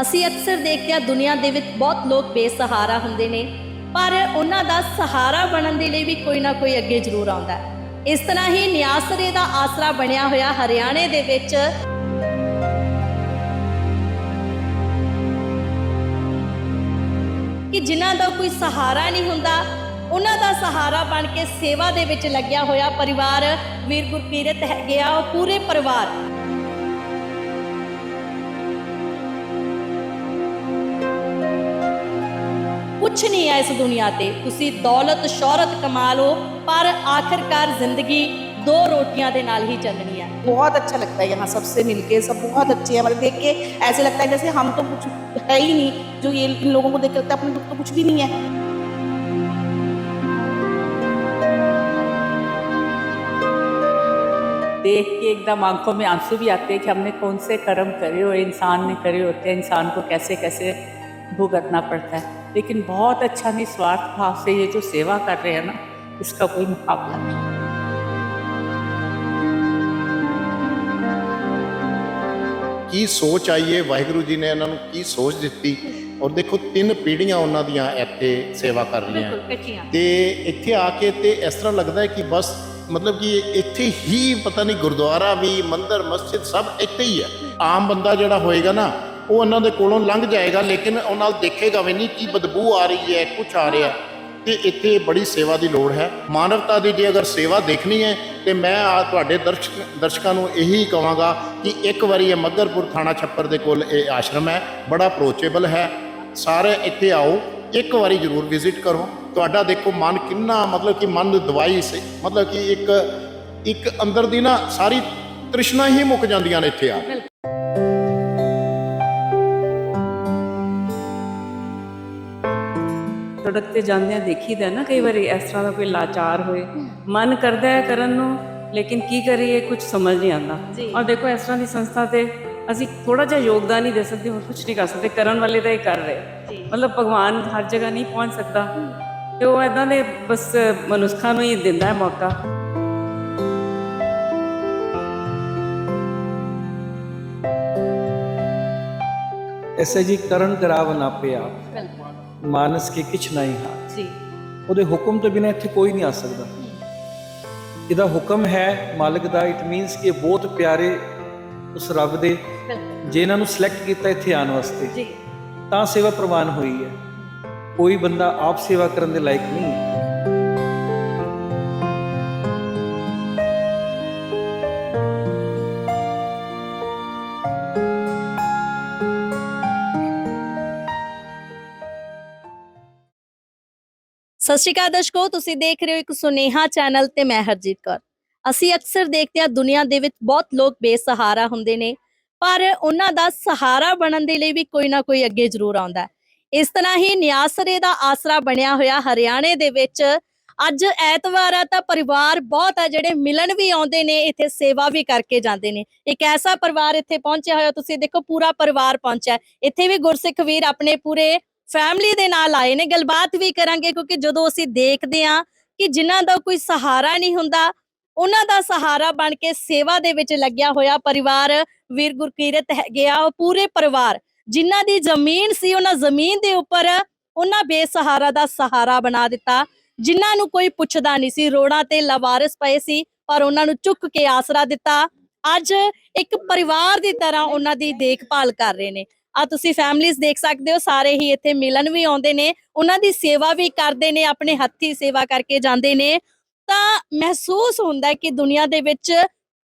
ਅਸੀਂ ਅਕਸਰ ਦੇਖਦੇ ਹਾਂ ਦੁਨੀਆ ਦੇ ਵਿੱਚ ਬਹੁਤ ਲੋਕ ਬੇਸਹਾਰਾ ਹੁੰਦੇ ਨੇ, ਪਰ ਉਹਨਾਂ ਦਾ ਸਹਾਰਾ ਬਣਨ ਦੇ ਲਈ ਵੀ ਕੋਈ ਨਾ ਕੋਈ ਅੱਗੇ ਜ਼ਰੂਰ ਆਉਂਦਾ ਹੈ। ਇਸ ਤਰ੍ਹਾਂ ਹੀ ਨਿਆਸਰੇ ਦਾ ਆਸਰਾ ਬਣਿਆ ਹੋਇਆ ਹਰਿਆਣੇ ਦੇ ਵਿੱਚ ਕਿ ਜਿਨ੍ਹਾਂ ਦਾ ਕੋਈ ਸਹਾਰਾ ਨਹੀਂ ਹੁੰਦਾ, ਉਹਨਾਂ ਦਾ ਸਹਾਰਾ ਬਣ ਕੇ ਸੇਵਾ ਦੇ ਵਿੱਚ ਲੱਗਿਆ ਹੋਇਆ ਪਰਿਵਾਰ ਵੀਰ ਗੁਰਕੀਰਤ ਹੈਗੇ ਆ, ਉਹ ਪੂਰੇ ਪਰਿਵਾਰ ਕੁਛ ਨਹੀਂ ਹੈ ਇਸ ਦੁਨੀਆ ਤੇ ਤੁਸੀਂ ਦੌਲਤ ਸ਼ੌਹਰਤ ਕਮਾ ਲਓ ਪਰ ਆਖਿਰਕਾਰ ਜ਼ਿੰਦਗੀ ਦੋ ਰੋਟੀਆਂ ਦੇ ਨਾਲ ਹੀ ਚੱਲਣੀ ਹੈ बहुत अच्छा लगता है यहाँ सबसे मिलके सब बहुत अच्छे हैं हमारे देख के ऐसे लगता है जैसे हम तो कुछ है ही नहीं जो ये इन लोगों को देख के लगता है अपने दुख तो कुछ भी नहीं है देख के एकदम आंखों में आंसू भी आते हैं कि हमने कौन से कर्म करे और इंसान ने करे होते हैं इंसान को कैसे कैसे भुगतना पड़ता है लेकिन बहुत अच्छा निस्वार्थ भाव से ये जो सेवा कर रहे हैं ना इसका कोई मुकाबला नहीं ਕੀ ਸੋਚ ਆਈ ਹੈ ਵਾਹਿਗੁਰੂ ਜੀ ਨੇ ਇਹਨਾਂ ਨੂੰ ਕੀ ਸੋਚ ਦਿੱਤੀ ਔਰ ਦੇਖੋ ਤਿੰਨ ਪੀੜ੍ਹੀਆਂ ਉਹਨਾਂ ਦੀਆਂ ਇੱਥੇ ਸੇਵਾ ਕਰ ਰਹੀਆਂ ਕੱਚੀਆਂ ਤੇ ਇੱਥੇ ਆ ਕੇ ਤੇ ਇਸ ਤਰ੍ਹਾਂ ਲੱਗਦਾ ਹੈ ਕਿ ਬਸ ਮਤਲਬ ਕਿ ਇੱਥੇ ਹੀ ਪਤਾ ਨਹੀਂ ਗੁਰਦੁਆਰਾ ਵੀ ਮੰਦਿਰ ਮਸਜਿਦ ਸਭ ਇੱਥੇ ਹੀ ਹੈ ਆਮ ਬੰਦਾ ਜਿਹੜਾ ਹੋਏਗਾ ਨਾ ਉਹ ਉਹਨਾਂ ਦੇ ਕੋਲੋਂ ਲੰਘ ਜਾਏਗਾ, ਲੇਕਿਨ ਉਹ ਨਾਲ ਦੇਖੇਗਾ ਵੀ ਨਹੀਂ ਕੀ ਬਦਬੂ ਆ ਰਹੀ ਹੈ ਕੁਝ ਆ ਰਿਹਾ ਤੇ ਇੱਥੇ ਬੜੀ ਸੇਵਾ ਦੀ ਲੋੜ ਹੈ। ਮਾਨਵਤਾ ਦੀ ਜੇ ਅਗਰ ਸੇਵਾ ਦੇਖਣੀ ਹੈ, ਤੇ ਮੈਂ ਆ ਤੁਹਾਡੇ ਦਰਸ਼ਕ ਦਰਸ਼ਕਾਂ ਨੂੰ ਇਹੀ ਕਹਾਂਗਾ ਕਿ ਇੱਕ ਵਾਰੀ ਇਹ ਮੱਗਰਪੁਰ ਥਾਣਾ ਛੱਪਰ ਦੇ ਕੋਲ ਇਹ ਆਸ਼ਰਮ ਹੈ, ਬੜਾ ਅਪਰੋਚੇਬਲ ਹੈ। ਸਾਰੇ ਇੱਥੇ ਆਓ, ਇੱਕ ਵਾਰੀ ਜ਼ਰੂਰ ਵਿਜ਼ਿਟ ਕਰੋ। ਤੁਹਾਡਾ ਦੇਖੋ ਮਨ ਕਿੰਨਾ, ਮਤਲਬ ਕਿ ਮਨ ਦੀ ਦਵਾਈ ਸੇ, ਮਤਲਬ ਕਿ ਇੱਕ ਇੱਕ ਅੰਦਰ ਦੀ ਨਾ ਸਾਰੀ ਤ੍ਰਿਸ਼ਨਾ ਹੀ ਮੁੱਕ ਜਾਂਦੀਆਂ ਨੇ ਇੱਥੇ ਆ। ਸੜਕ ਤੇ ਜਾਂਦਿਆਂ ਦੇਖੀਦਾ ਨਾ ਕਈ ਵਾਰੀ ਇਸ ਤਰ੍ਹਾਂ ਦਾ ਕੋਈ ਲਾਚਾਰ ਹੋਏ। ਮਨ ਕਰਦਾ ਹੈ ਕਰਨ ਨੂੰ ਲੇਕਿਨ ਕੀ ਕਰੀਏ ਕੁਝ ਸਮਝ ਨਹੀਂ ਆਉਂਦਾ। ਔਰ ਦੇਖੋ ਇਸ ਤਰ੍ਹਾਂ ਦੀ ਸੰਸਥਾ ਤੇ ਅਸੀਂ ਥੋੜਾ ਜਿਹਾ ਯੋਗਦਾਨ ਹੀ ਦੇ ਸਕਦੇ ਹੋਰ ਕੁਝ ਨਹੀਂ ਕਰ ਸਕਦੇ। ਕਰਨ ਵਾਲੇ ਤਾਂ ਇਹ ਕਰ ਰਹੇ। ਮਤਲਬ ਭਗਵਾਨ ਹਰ ਜਗ੍ਹਾ ਨਹੀਂ ਪਹੁੰਚ ਸਕਦਾ। ਤੇ ਉਹ ਇਦਾਂ ਦੇ ਬਸ ਮਨੁੱਖਾਂ ਨੂੰ ਹੀ ਦਿੰਦਾ ਹੈ ਮੌਕਾ। ਐਸੇ ਜੀ ਕਰਨ ਕਰਾਵ ਨਾ ਪਿਆ। ਮਾਨਸ ਕੇ ਕਿਛ ਨਹੀਂ ਹਾਥ ਜੀ। ਉਹਦੇ ਹੁਕਮ ਤੋਂ ਬਿਨਾਂ ਇੱਥੇ ਕੋਈ ਨਹੀਂ ਆ ਸਕਦਾ। ਇਹਦਾ ਹੁਕਮ ਹੈ ਮਾਲਕ ਦਾ ਇਟ ਮੀਨਸ ਕਿ ਬਹੁਤ ਪਿਆਰੇ ਉਸ ਰੱਬ ਦੇ ਜੇ ਇਹਨਾਂ ਨੂੰ ਸਿਲੈਕਟ ਕੀਤਾ ਇੱਥੇ ਆਉਣ ਵਾਸਤੇ। ਜੀ। ਤਾਂ ਸੇਵਾ ਪ੍ਰਵਾਨ ਹੋਈ ਹੈ। ਕੋਈ ਬੰਦਾ ਆਪ ਸੇਵਾ ਕਰਨ ਦੇ ਲਾਇਕ ਨਹੀਂ। ਹੈ ਸਤਿ ਸ਼੍ਰੀ ਅਕਾਲ ਦਰਸ਼ਕੋ, ਤੁਸੀਂ ਦੇਖ ਰਹੇ ਹੋ ਇੱਕ ਸੁਨੇਹਾ ਚੈਨਲ ਤੇ ਮੈਂ ਹਰਜੀਤ ਕੌਰ। ਅਸੀਂ ਅਕਸਰ ਦੇਖਦੇ ਹਾਂ ਦੁਨੀਆ ਦੇ ਵਿੱਚ ਬਹੁਤ ਲੋਕ ਬੇਸਹਾਰਾ ਹੁੰਦੇ ਨੇ, ਪਰ ਉਹਨਾਂ ਦਾ ਸਹਾਰਾ ਬਣਨ ਦੇ ਲਈ ਵੀ ਕੋਈ ਨਾ ਕੋਈ ਅੱਗੇ ਜ਼ਰੂਰ ਆਉਂਦਾ ਹੈ। ਇਸ ਤਰ੍ਹਾਂ ਹੀ ਨਿਆਸਰੇ ਦਾ ਆਸਰਾ ਬਣਿਆ ਹੋਇਆ ਹਰਿਆਣੇ ਦੇ ਵਿੱਚ, ਅੱਜ ਐਤਵਾਰ ਆ ਤਾਂ ਪਰਿਵਾਰ ਬਹੁਤ ਆ ਜਿਹੜੇ ਮਿਲਣ ਵੀ ਆਉਂਦੇ ਨੇ, ਇੱਥੇ ਸੇਵਾ ਵੀ ਕਰਕੇ ਜਾਂਦੇ ਨੇ। ਇੱਕ ਐਸਾ ਪਰਿਵਾਰ ਇੱਥੇ ਪਹੁੰਚਿਆ ਹੋਇਆ, ਤੁਸੀਂ ਦੇਖੋ ਪੂਰਾ ਪਰਿਵਾਰ ਪਹੁੰਚਿਆ ਹੈ। ਇੱਥੇ ਵੀ ਗੁਰਸਿੱਖ ਵੀਰ ਆਪਣੇ ਪੂਰੇ ਫੈਮਿਲੀ ਦੇ ਨਾਲ ਆਏ ਨੇ, ਗੱਲਬਾਤ ਵੀ ਕਰਾਂਗੇ ਕਿਉਂਕਿ ਜਦੋਂ ਅਸੀਂ ਦੇਖਦੇ ਹਾਂ ਕਿ ਜਿਨ੍ਹਾਂ ਦਾ ਕੋਈ ਸਹਾਰਾ ਨਹੀਂ ਹੁੰਦਾ, ਉਹਨਾਂ ਦਾ ਸਹਾਰਾ ਬਣ ਕੇ ਸੇਵਾ ਦੇ ਵਿੱਚ ਲੱਗਿਆ ਹੋਇਆ ਪਰਿਵਾਰ, ਵੀਰ ਗੁਰਕੀਰਤ ਹੈਗੇ ਆ, ਉਹ ਪੂਰੇ ਪਰਿਵਾਰ, ਜਿਨ੍ਹਾਂ ਦੀ ਜ਼ਮੀਨ ਸੀ, ਉਹਨਾਂ ਜ਼ਮੀਨ ਦੇ ਉੱਪਰ ਉਹਨਾਂ ਬੇਸਹਾਰਾ ਦਾ ਸਹਾਰਾ ਬਣਾ ਦਿੱਤਾ, ਜਿਨ੍ਹਾਂ ਨੂੰ ਕੋਈ ਪੁੱਛਦਾ ਨਹੀਂ ਸੀ, ਰੋੜਾਂ ਤੇ ਲਵਾਰਿਸ ਪਏ ਸੀ, ਪਰ ਉਹਨਾਂ ਨੂੰ ਚੁੱਕ ਕੇ ਆਸਰਾ ਦਿੱਤਾ, ਅੱਜ ਇੱਕ ਪਰਿਵਾਰ ਦੀ ਤਰ੍ਹਾਂ ਉਹਨਾਂ ਦੀ ਦੇਖਭਾਲ ਕਰ ਰਹੇ ਨੇ। ਆ ਤੁਸੀਂ ਫੈਮਲੀਆਂ ਦੇਖ ਸਕਦੇ ਹੋ, ਸਾਰੇ ਹੀ ਇੱਥੇ ਮਿਲਣ ਵੀ ਆਉਂਦੇ ਨੇ, ਉਹਨਾਂ ਦੀ ਸੇਵਾ ਵੀ ਕਰਦੇ ਨੇ, ਆਪਣੇ ਹੱਥੀ ਸੇਵਾ ਕਰਕੇ ਜਾਂਦੇ ਨੇ। ਤਾਂ ਮਹਿਸੂਸ ਹੁੰਦਾ ਕਿ ਦੁਨੀਆ ਦੇ ਵਿੱਚ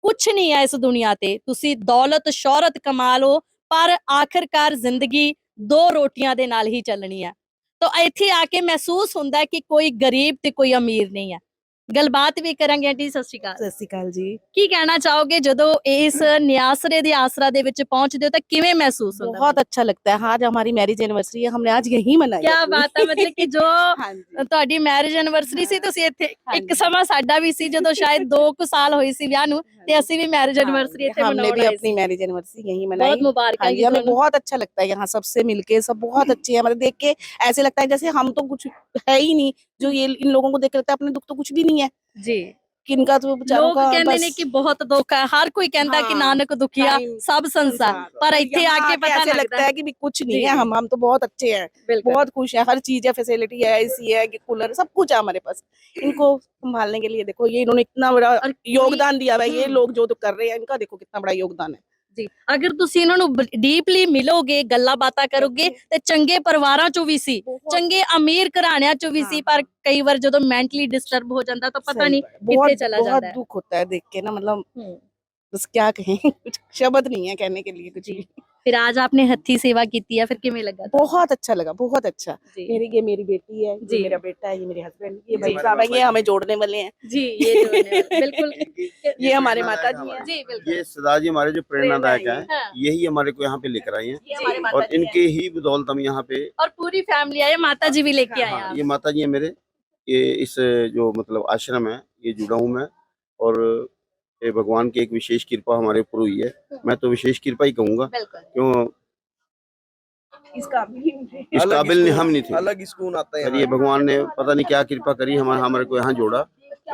ਕੁਝ ਨਹੀਂ ਹੈ ਇਸ ਦੁਨੀਆ ਤੇ। ਤੁਸੀਂ ਦੌਲਤ, ਸ਼ੋਹਰਤ ਕਮਾ ਲਓ, ਪਰ ਆਖਿਰਕਾਰ ਜ਼ਿੰਦਗੀ ਦੋ ਰੋਟੀਆਂ ਦੇ ਨਾਲ ਹੀ ਚੱਲਣੀ ਹੈ। ਤਾਂ ਇੱਥੇ ਆ ਕੇ ਮਹਿਸੂਸ ਹੁੰਦਾ ਕਿ ਕੋਈ ਗਰੀਬ ਤੇ ਕੋਈ ਅਮੀਰ ਨਹੀਂ ਹੈ। ਗੱਲਬਾਤ ਵੀ ਕਰਾਂਗੇ ਆਂਟੀ ਸਤਿ ਸ਼੍ਰੀ ਅਕਾਲ सत श्रीकाल जी ਕੀ ਕਹਿਣਾ ਚਾਹੋਗੇ ਜਦੋਂ ਇਸ ਨਿਆਸਰੇ ਦੇ ਆਸਰਾ ਦੇ ਵਿੱਚ ਪਹੁੰਚਦੇ ਹੋ ਤਾਂ ਕਿਵੇਂ ਮਹਿਸੂਸ ਹੁੰਦਾ बहुत अच्छा लगता है आज हमारी मैरिज एनिवर्सरी है हमने आज यही मनाई ਕੀ अपनी। ਬਾਤ ਹੈ ਮਤਲਬ ਕਿ ਜੋ हाँ जी ਤੁਹਾਡੀ ਮੈਰਿਜ ਐਨਵਰਸਰੀ ਸੀ ਤੁਸੀਂ ਇੱਥੇ ਇੱਕ ਹਾਂਜੀ। ਸਮਾਂ ਸਾਡਾ ਵੀ ਸੀ ਜਦੋਂ ਸ਼ਾਇਦ 2 ਕੁ ਸਾਲ ਹੋਈ ਸੀ ਵਿਆਹ ਨੂੰ ਤੇ ਅਸੀਂ ਵੀ ਮੈਰਿਜ ਐਨਵਰਸਰੀ ਇੱਥੇ हमने ਮਨਾਉਣ भी ਆਏ अपनी ਸੀ मैरिज एनिवर्सरी यही ਬਹੁਤ मनाई ਮੁਬਾਰਕਾਂ हाँ ਜੀ जी हमें ਤੁਹਾਨੂੰ बहुत अच्छा लगता है यहाँ सबसे मिलके सब बहुत अच्छे हैं हमारे देख के ऐसे लगता है जैसे हम तो कुछ है ही नहीं जो ये इन लोगों को देख के लगता है अपने दुख तो कुछ भी नहीं है ਜੀ किनका तो बेचारों ਲੋਕ का ਕਹਿੰਦੇ ਨੇ बस ਕਿ ਬਹੁਤ ਦੁੱਖ ਹੈ ਹਰ ਕੋਈ ਕਹਿੰਦਾ ਕਿ ਹਾਂ, ਨਾਨਕ ਦੁਖੀਆ time, ਸਭ ਸੰਸਾਰ ਪਰ ਇੱਥੇ ਆ यहाँ ਕੇ ਪਤਾ ऐसे लगता लगता है कि भी कुछ नहीं जी। है हम हम तो बहुत अच्छे हैं बिल्कुल बहुत खुश है हर चीज है फैसिलिटी है एसी है कूलर सब कुछ है हमारे पास इनको संभालने के लिए देखो ये इन्होंने इतना बड़ा और योगदान दिया है ये हम्म। लोग जो तो कर रहे हैं इनका देखो कितना बड़ा योगदान है ਜੀ। ਅਗਰ ਤੁਸੀਂ ਇਹਨਾਂ ਨੂੰ ਡੀਪਲੀ ਮਿਲੋਗੇ ਗੱਲਾਂ ਬਾਤਾਂ ਕਰੋਗੇ ਤੇ ਚੰਗੇ ਪਰਿਵਾਰਾਂ ਚੋਂ ਵੀ ਸੀ। ਚੰਗੇ ਅਮੀਰ ਘਰਾਣਿਆਂ ਚੋਂ ਵੀ ਸੀ ਪਰ ਕਈ ਵਾਰ ਜਦੋਂ ਮੈਂਟਲੀ ਡਿਸਟਰਬ ਹੋ ਜਾਂਦਾ ਤਾਂ ਪਤਾ ਨਹੀਂ ਕਿੱਥੇ ਚਲਾ ਜਾਂਦਾ ਬਹੁਤ ਦੁੱਖ ਹੁੰਦਾ ਦੇਖ ਕੇ ਨਾ ਮਤਲਬ ਬਸ ਕੀ ਕहें ਕੁਝ ਸ਼ਬਦ ਨਹੀਂ ਹੈ ਕਹਿਣੇ ਕੇ ਲਈ ਕੁਝ फिर आज आपने हथी सेवा की थी या फिर किमें लगा था? बहुत अच्छा लगा बहुत अच्छा। मेरी ये मेरी बेटी है जी। मेरा बेटा है ये मेरे हस्बैंड ये भाई साहब ये हमें जोड़ने वाले हैं। जी ये बिल्कुल। ये हमारे माता जी हैं। जी बिल्कुल। ये सदा जी हमारे जो प्रेरणादायक है यही हमारे को यहाँ पे लेकर आई है। और इनके ही बदौलत हम यहाँ पे और पूरी फैमिली आए माता जी भी लेके आए हाँ, ये माता जी है मेरे। ये इस जो मतलब आश्रम है ये जुड़ा हूँ मैं। और भगवान की एक विशेष कृपा हमारे ऊपर हुई है। मैं तो विशेष कृपा ही कहूँगा। क्यों? इस काबिल अलग हम नहीं थे। अलग सुकून आता है ये भगवान ने पता नहीं क्या कृपा करी हमारे हमारे को यहाँ जोड़ा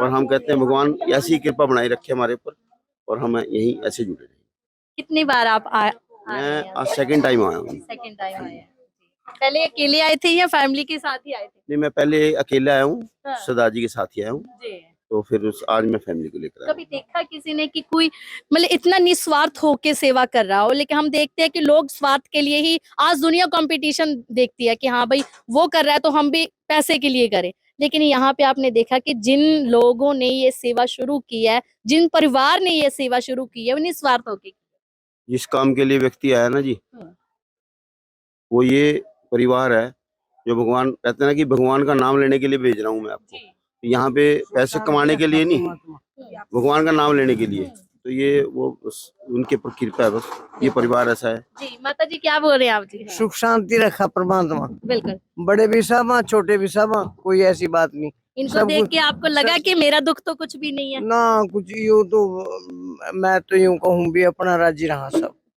और हम कहते हैं भगवान ऐसी कृपा बनाए रखे हमारे ऊपर और हम यही ऐसे जुड़े रहे। कितनी बार आप आ, मैं आज सेकंड टाइम आया हूँ। सेकंड टाइम आए पहले अकेले आए थे या फैमिली के साथ ही आए थे? नहीं मैं पहले अकेले आया हूँ। हाँ, सरदार जी के साथ ही आया हूँ। जी। तो फिर उस आज मैं फैमिली को लेकर कभी देखा किसी ने कि कोई मतलब इतना निस्वार्थ होके सेवा कर रहा हो लेकिन हम देखते हैं कि लोग स्वार्थ के लिए ही आज दुनिया कंपटीशन देखती है कि हाँ भाई वो कर रहा है तो हम भी पैसे के लिए करें लेकिन यहाँ पे आपने देखा कि जिन लोगों ने ये सेवा शुरू की है जिन परिवार ने ये सेवा शुरू की है वो निस्वार्थ होके जिस काम के लिए व्यक्ति आया ना जी हाँ। वो ये परिवार है जो भगवान कहते हैं ना कि भगवान का नाम लेने के लिए भेज रहा हूँ मैं आपको। यहाँ पे पैसे कमाने के लिए नहीं भगवान का नाम लेने के लिए। तो ये वो बस उनके ऊपर कृपा है बस ये परिवार ऐसा है। जी माता जी क्या बोल रहे हैं आप जी? सुख शांति रखा परमात्मा। बिल्कुल। बड़े भी सब हैं, छोटे भी सब कोई ऐसी बात नहीं। इनको देख के आपको लगा कि मेरा दुख तो कुछ भी नहीं है। ना कुछ यूँ तो मैं तो यूँ कहूँ भी अपना राज़ी रहा सब।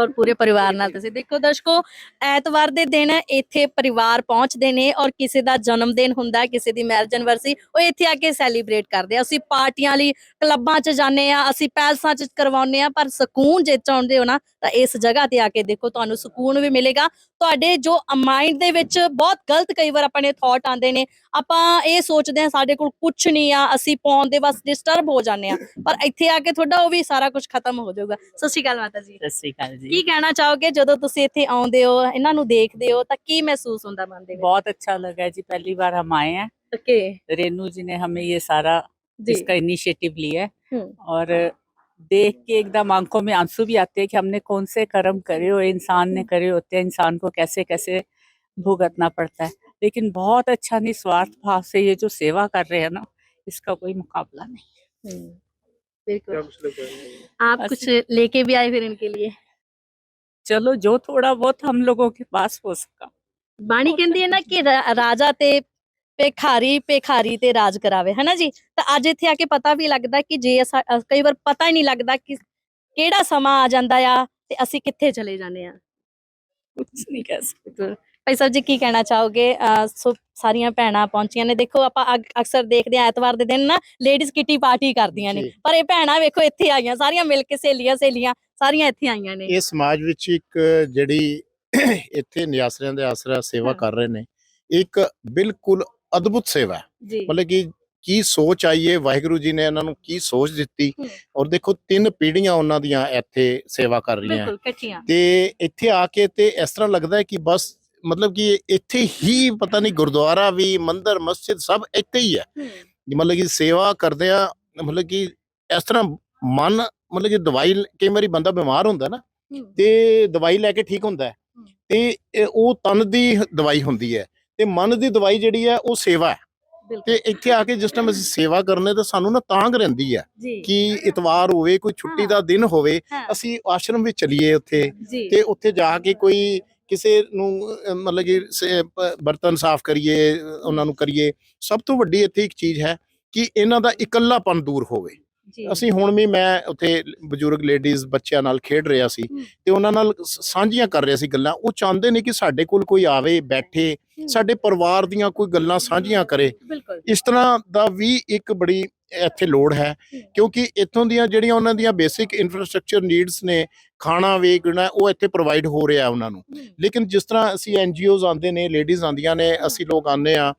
ਔਰ ਪੂਰੇ ਪਰਿਵਾਰ ਨਾਲ ਤੁਸੀਂ ਦੇਖੋ ਦਰਸ਼ਕੋ, ਐਤਵਾਰ ਦੇ ਦਿਨ ਇੱਥੇ ਪਰਿਵਾਰ ਪਹੁੰਚਦੇ ਨੇ ਔਰ ਕਿਸੇ ਦਾ ਜਨਮ ਦਿਨ ਹੁੰਦਾ, ਕਿਸੇ ਦੀ ਮੈਰਿਜ ਐਨਵਰਸਰੀ ਉਹ ਇੱਥੇ ਆ ਕੇ ਸੈਲੀਬ੍ਰੇਟ ਕਰਦੇ ਆ। ਅਸੀਂ ਪਾਰਟੀਆਂ ਲਈ ਕਲੱਬਾਂ 'ਚ ਜਾਂਦੇ ਆ, ਅਸੀਂ ਪੈਲਸਾਂ 'ਚ ਕਰਵਾਉਂਦੇ ਆ, ਪਰ ਸਕੂਨ ਜੇ ਚਾਹੁੰਦੇ ਹੋ ਨਾ, ਤਾਂ ਇਸ ਜਗ੍ਹਾ ਤੇ ਆ ਕੇ ਦੇਖੋ ਤੁਹਾਨੂੰ ਸਕੂਨ ਵੀ ਮਿਲੇਗਾ। ਤੁਹਾਡੇ ਜੋ ਮਾਈਂਡ ਦੇ ਵਿੱਚ ਬਹੁਤ ਗਲਤ ਕਈ ਵਾਰ ਆਪਣੇ ਥਾਟ ਆਉਂਦੇ ਨੇ, ਆਪਾਂ ਇਹ ਸੋਚਦੇ ਆ ਸਾਡੇ ਕੋਲ ਕੁਝ ਨਹੀਂ ਆ, ਅਸੀਂ ਪਾਉਣ ਦੇ ਬਸ ਡਿਸਟਰਬ ਹੋ ਜਾਂਦੇ ਆ, ਪਰ ਇੱਥੇ ਆ ਕੇ ਤੁਹਾਡਾ ਉਹ ਵੀ ਸਾਰਾ ਕੁਝ ਖਤਮ ਹੋ ਜਾਊਗਾ। ਸਤਿ ਸ਼੍ਰੀ ਅਕਾਲ ਮਾਤਾ ਜੀ। ਸਤਿ ਸ਼੍ਰੀ ਅਕਾਲ। श्रीकाल जी ਕੀ ਕਹਿਣਾ ਚਾਹੋਗੇ ਜਦੋਂ ਤੁਸੀਂ ਇੱਥੇ ਆਉਂਦੇ ਹੋ ਇਹਨਾਂ ਨੂੰ ਦੇਖਦੇ ਹੋ ਤਾਂ ਕੀ ਮਹਿਸੂਸ ਹੁੰਦਾ ਮਨ ਦੇ ਵਿੱਚ बहुत अच्छा लगा जी पहली बार हम आए हैं ਓਕੇ रेनू जी ने हमें ये सारा जी इसका इनिशिएटिव लिया है हम्म। और देख के एकदम आंखों में आंसू भी आते हैं कि हमने कौन से कर्म करे हो इंसान ने करे होते हैं इंसान को कैसे कैसे भुगतना पड़ता है लेकिन बहुत अच्छा निस्वार्थ भाव से ये जो सेवा कर रहे हैं ना इसका कोई मुकाबला नहीं हम्म, बिल्कुल आप कुछ लेके भी आए फिर इनके लिए ਚਲੋ ਜੋ ਥੋੜਾ ਬਹੁਤ ਹਮ ਲੋਗੋ ਕੇ ਪਾਸ ਹੋ ਸਕਾ ਬਾਣੀ ਕਹਿੰਦੀ ਹੈ ਨਾ ਕਿ ਰਾਜਾ ਤੇ ਭਿਖਾਰੀ ਭਿਖਾਰੀ ਤੇ ਰਾਜ ਕਰਾਵੇ ਹੈ ਜੀ ਤਾਂ ਅੱਜ ਇੱਥੇ ਆ ਕੇ ਪਤਾ ਵੀ ਲੱਗਦਾ ਕਿ ਜੇ ਅਸਾਂ- ਕਈ ਵਾਰ ਪਤਾ ਹੀ ਨਹੀਂ ਲੱਗਦਾ ਕਿ ਕਿਹੜਾ ਸਮਾਂ ਆ ਜਾਂਦਾ ਆ ਤੇ ਅਸੀਂ ਕਿੱਥੇ ਚਲੇ ਜਾਂਦੇ ਆ ਕੁਝ ਨਹੀਂ ਕਹਿ ਸਕਦਾ ਭਾਈ ਸਾਹਿਬ ਜੀ ਕੀ ਕਹਿਣਾ ਚਾਹੋਗੇ ਸੋ ਸਾਰੀਆਂ ਭੈਣਾਂ ਪਹੁੰਚੀਆਂ ਨੇ ਦੇਖੋ ਆਪਾਂ ਅਕਸਰ ਦੇਖਦੇ ਆ ਐਤਵਾਰ ਦੇ ਦਿਨ ਨਾ ਲੇਡੀਜ਼ ਕਿੱਟੀ ਪਾਰਟੀ ਕਰਦੀਆਂ ਨੇ ਪਰ ਇਹ ਭੈਣਾਂ ਵੇਖੋ ਇੱਥੇ ਆਈਆਂ ਸਾਰੀਆਂ ਮਿਲ ਕੇ ਸਹੇਲੀਆਂ ਸਹੇਲੀਆਂ ਸਾਰੀਆਂ ਇੱਥੇ ਆਈਆਂ ਨੇ। ਇਹ ਸਮਾਜ ਵਿੱਚ ਇੱਕ ਜਿਹੜੀ ਇੱਥੇ ਨਿਆਸਰਿਆਂ ਦੇ ਆਸਰਾ ਸੇਵਾ। ਕਰ ਰਹੇ ਨੇ ਇੱਕ ਬਿਲਕੁਲ ਅਦਭੁਤ ਸੇਵਾ ਹੈ। ਮਤਲਬ ਕਿ ਕੀ ਸੋਚ ਆਈ ਹੈ ਵਾਹਿਗੁਰੂ ਜੀ ਨੇ ਇਹਨਾਂ ਨੂੰ ਕੀ ਸੋਚ ਦਿੱਤੀ। ਔਰ ਦੇਖੋ ਤਿੰਨ ਪੀੜ੍ਹੀਆਂ ਉਹਨਾਂ ਦੀਆਂ ਇੱਥੇ ਸੇਵਾ ਕਰ ਰਹੀਆਂ। ਤੇ ਇੱਥੇ ਆ ਕੇ ਤੇ ਇਸ ਤਰ੍ਹਾਂ ਲੱਗਦਾ ਹੈ ਕਿ ਬਸ ਮਤਲਬ ਕਿ ਇੱਥੇ ਹੀ ਪਤਾ ਨਹੀਂ ਗੁਰਦੁਆਰਾ ਵੀ ਮੰਦਿਰ ਮਸਜਿਦ ਸਭ ਇੱਥੇ ਹੀ। ਹੈ। ਮਤਲਬ ਕਿ ਸੇਵਾ ਕਰਦੇ ਆ ਮਤਲਬ ਕਿ ਇਸ ਤਰ੍ਹਾਂ ਮਨ ਮਤਲਬ ਕਿ ਦਵਾਈ ਕਈ ਵਾਰੀ ਬੰਦਾ ਬਿਮਾਰ ਹੁੰਦਾ ਨਾ ਤੇ ਦਵਾਈ ਲੈ ਕੇ ਠੀਕ ਹੁੰਦਾ। ਤੇ ਉਹ ਤਨ ਦੀ ਦਵਾਈ ਹੁੰਦੀ ਹੈ ਤੇ ਮਨ ਦੀ ਦਵਾਈ ਜਿਹੜੀ ਹੈ ਉਹ ਸੇਵਾ ਹੈ। ਤੇ ਇੱਥੇ ਆ ਕੇ ਜਿਸ ਟਾਈਮ ਅਸੀਂ ਸੇਵਾ ਕਰਨੇ ਤਾਂ ਸਾਨੂੰ ਨਾ ਤਾਂਗ ਰਹਿੰਦੀ ਹੈ ਜੀ। ਕਿ ਇਤਵਾਰ ਹੋਵੇ ਕੋਈ ਛੁੱਟੀ। ਦਾ ਦਿਨ ਹੋਵੇ ਅਸੀਂ ਆਸ਼ਰਮ ਵਿੱਚ ਚਲੀਏ ਉੱਥੇ ਜੀ। ਤੇ ਉੱਥੇ ਜਾ ਕੇ ਕੋਈ ਕਿਸੇ ਨੂੰ ਮਤਲਬ ਕਿ ਬਰਤਨ ਸਾਫ਼ ਕਰੀਏ ਉਹਨਾਂ ਨੂੰ ਕਰੀਏ। ਸਭ ਤੋਂ ਵੱਡੀ ਇੱਥੇ ਇੱਕ ਚੀਜ਼ ਹੈ ਕਿ ਇਹਨਾਂ ਦਾ ਇਕੱਲਾਪਨ ਦੂਰ ਹੋਵੇ। ਜੀ ਅਸੀਂ ਹੁਣ ਵੀ ਮੈਂ ਉੱਥੇ ਬਜ਼ੁਰਗ ਲੇਡੀਜ਼ ਬੱਚਿਆਂ ਨਾਲ ਖੇਡ ਰਿਹਾ ਸੀ। ਤੇ ਉਹਨਾਂ ਨਾਲ ਸਾਂਝੀਆਂ ਕਰ ਰਿਹਾ ਸੀ ਗੱਲਾਂ ਉਹ ਚਾਹੁੰਦੇ ਨੇ ਕਿ ਸਾਡੇ ਕੋਲ ਕੋਈ ਆਵੇ ਬੈਠੇ। ਸਾਡੇ ਪਰਿਵਾਰ ਦੀਆਂ ਕੋਈ ਗੱਲਾਂ ਸਾਂਝੀਆਂ ਕਰੇ ਇਸ ਤਰ੍ਹਾਂ ਦਾ ਵੀ ਇੱਕ ਬੜੀ ਇੱਥੇ ਲੋੜ ਹੈ। ਕਿਉਂਕਿ ਇੱਥੋਂ ਦੀਆਂ ਜਿਹੜੀਆਂ ਉਹਨਾਂ ਦੀਆਂ ਬੇਸਿਕ ਇਨਫਰਾਸਟ੍ਰਕਚਰ ਨੀਡਸ ਨੇ ਖਾਣਾ ਵੇਗਣਾ ਉਹ ਇੱਥੇ ਪ੍ਰੋਵਾਈਡ ਹੋ ਰਿਹਾ ਉਹਨਾਂ ਨੂੰ। ਲੇਕਿਨ ਜਿਸ ਤਰ੍ਹਾਂ ਅਸੀਂ ਐਨਜੀਓਜ਼ ਆਉਂਦੇ ਨੇ ਲੇਡੀਜ਼ ਆਉਂਦੀਆਂ ਨੇ ਅਸੀਂ ਲੋਕ ਆਉਂਦੇ ਆ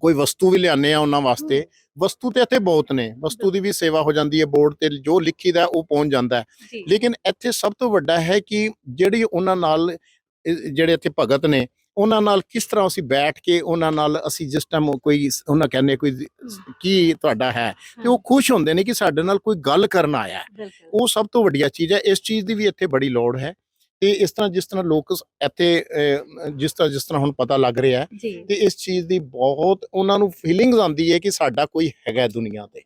ਕੋਈ ਵਸਤੂ ਵੀ ਲਿਆਉਂਦੇ ਆ ਉਹਨਾਂ ਵਾਸਤੇ ਵਸਤੂ ਤੇ ਇੱਥੇ ਬਹੁਤ ਨੇ ਵਸਤੂ ਦੀ ਵੀ ਸੇਵਾ ਹੋ ਜਾਂਦੀ ਹੈ ਬੋਰਡ ਤੇ ਜੋ ਲਿਖੀਦਾ ਉਹ ਪਹੁੰਚ ਜਾਂਦਾ ਹੈ। ਲੇਕਿਨ ਇੱਥੇ ਸਭ ਤੋਂ ਵੱਡਾ ਹੈ ਕਿ ਜਿਹੜੀ ਉਹਨਾਂ ਨਾਲ ਜਿਹੜੇ ਇੱਥੇ ਭਗਤ ਨੇ ਉਹਨਾਂ ਨਾਲ ਕਿਸ ਤਰ੍ਹਾਂ ਅਸੀਂ ਬੈਠ ਕੇ ਉਹਨਾਂ ਨਾਲ ਅਸੀਂ ਜਿਸ ਟਾਈਮ ਕੋਈ ਉਹਨਾਂ ਕਹਿੰਦੇ ਕੋਈ ਕੀ ਤੁਹਾਡਾ ਹੈ? ਤੇ ਉਹ ਖੁਸ਼ ਹੁੰਦੇ ਨੇ ਕਿ ਸਾਡੇ ਨਾਲ ਕੋਈ ਗੱਲ ਕਰਨ ਆਇਆ ਉਹ ਸਭ ਤੋਂ ਵੱਡੀਆ ਚੀਜ਼ ਹੈ ਇਸ ਚੀਜ਼ ਦੀ ਵੀ ਇੱਥੇ ਬੜੀ ਲੋੜ ਹੈ। ਤੇ ਇਸ ਤਰ੍ਹਾਂ ਜਿਸ ਤਰ੍ਹਾਂ ਲੋਕ ਇੱਥੇ ਜਿਸ ਤਰ੍ਹਾਂ ਜਿਸ ਤਰ੍ਹਾਂ ਹੁਣ ਪਤਾ ਲੱਗ ਰਿਹਾ ਤੇ ਇਸ ਚੀਜ਼ ਦੀ ਬਹੁਤ ਉਹਨਾਂ ਨੂੰ ਫੀਲਿੰਗਸ ਆਉਂਦੀ ਹੈ ਕਿ ਸਾਡਾ ਕੋਈ ਹੈਗਾ ਦੁਨੀਆ ਤੇ।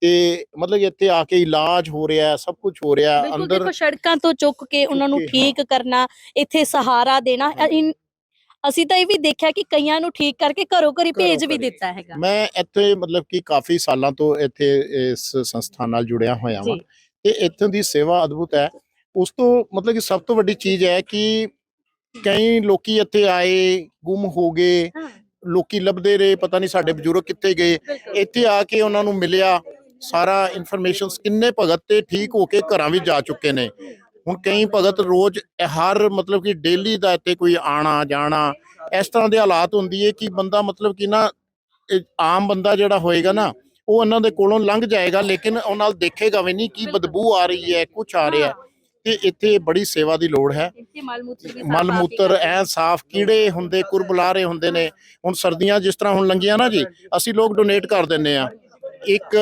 ਤੇ ਮਤਲਬ ਇੱਥੇ ਆ ਕੇ ਇਲਾਜ ਹੋ ਰਿਹਾ ਹੈ, ਸਭ ਕੁਝ ਹੋ ਰਿਹਾ ਅੰਦਰ ਦੇਖੋ ਸੜਕਾਂ ਤੋਂ ਚੁੱਕ ਕੇ ਉਹਨਾਂ ਨੂੰ। ਠੀਕ ਕਰਨਾ ਇੱਥੇ ਸਹਾਰਾ ਦੇਣਾ ਅਸੀਂ ਤਾਂ ਇਹ ਵੀ ਦੇਖਿਆ ਕਿ ਕਈਆਂ ਨੂੰ ਠੀਕ ਕਰਕੇ ਘਰੋਂ ਘਰੀ ਭੇਜ ਵੀ। ਦਿੱਤਾ ਹੈਗਾ ਮੈਂ ਇੱਥੇ ਮਤਲਬ ਕਿ ਕਾਫੀ ਸਾਲਾਂ ਤੋਂ ਇੱਥੇ ਇਸ ਸੰਸਥਾ ਨਾਲ ਜੁੜਿਆ ਹੋਇਆ ਹਾਂ ਤੇ ਇੱਥੋਂ ਦੀ ਸੇਵਾ ਅਦਭੁਤ ਹੈ ਉਸ ਤੋਂ ਮਤਲਬ ਕਿ ਸਭ ਤੋਂ ਵੱਡੀ ਚੀਜ਼ ਹੈ ਕਿ ਕਈ ਲੋਕੀ ਇੱਥੇ ਆਏ ਗੁੰਮ ਹੋ ਗਏ ਲੋਕੀ ਲੱਭਦੇ ਰਹੇ ਪਤਾ ਨਹੀਂ ਸਾਡੇ ਬਜ਼ੁਰਗ ਕਿੱਥੇ ਗਏ। ਇੱਥੇ ਆ ਕੇ ਉਹਨਾਂ ਨੂੰ ਮਿਲਿਆ ਸਾਰਾ ਇਨਫੋਰਮੇਸ਼ਨ ਕਿੰਨੇ ਭਗਤ ਤੇ ਠੀਕ ਹੋ ਕੇ ਘਰਾਂ ਵਿੱਚ ਜਾ ਚੁੱਕੇ ਨੇ। ਹੁਣ ਕਈ ਭਗਤ ਰੋਜ਼ ਹਰ ਮਤਲਬ ਕਿ ਡੇਲੀ ਦਾ ਇੱਥੇ ਕੋਈ ਆਣਾ ਜਾਣਾ ਇਸ ਤਰ੍ਹਾਂ ਦੇ ਹਾਲਾਤ ਹੁੰਦੀ ਹੈ ਕਿ ਬੰਦਾ ਮਤਲਬ ਕਿ ਨਾ ਆਮ ਬੰਦਾ ਜਿਹੜਾ ਹੋਏਗਾ ਨਾ ਉਹ ਉਹਨਾਂ ਦੇ ਕੋਲੋਂ ਲੰਘ ਜਾਏਗਾ ਲੇਕਿਨ ਉਹ ਨਾਲ ਦੇਖੇਗਾ ਵੀ ਨਹੀਂ ਕੀ ਬਦਬੂ ਆ ਰਹੀ ਹੈ ਕੁਝ ਆ ਰਿਹਾ। ਤੇ ਇੱਥੇ ਬੜੀ ਸੇਵਾ ਦੀ ਲੋੜ ਹੈ। ਮਲ ਮੂਤਰ ਐ ਸਾਫ਼ ਕੀੜੇ ਹੁੰਦੇ ਕੁਰਬਲਾਰੇ ਹੁੰਦੇ ਨੇ। ਹੁਣ ਸਰਦੀਆਂ ਜਿਸ ਤਰ੍ਹਾਂ ਹੁਣ ਲੰਗੀਆਂ ਨਾ ਜੀ ਅਸੀਂ ਲੋਕ ਡੋਨੇਟ ਕਰ ਦਿੰਨੇ ਆ ਇੱਕ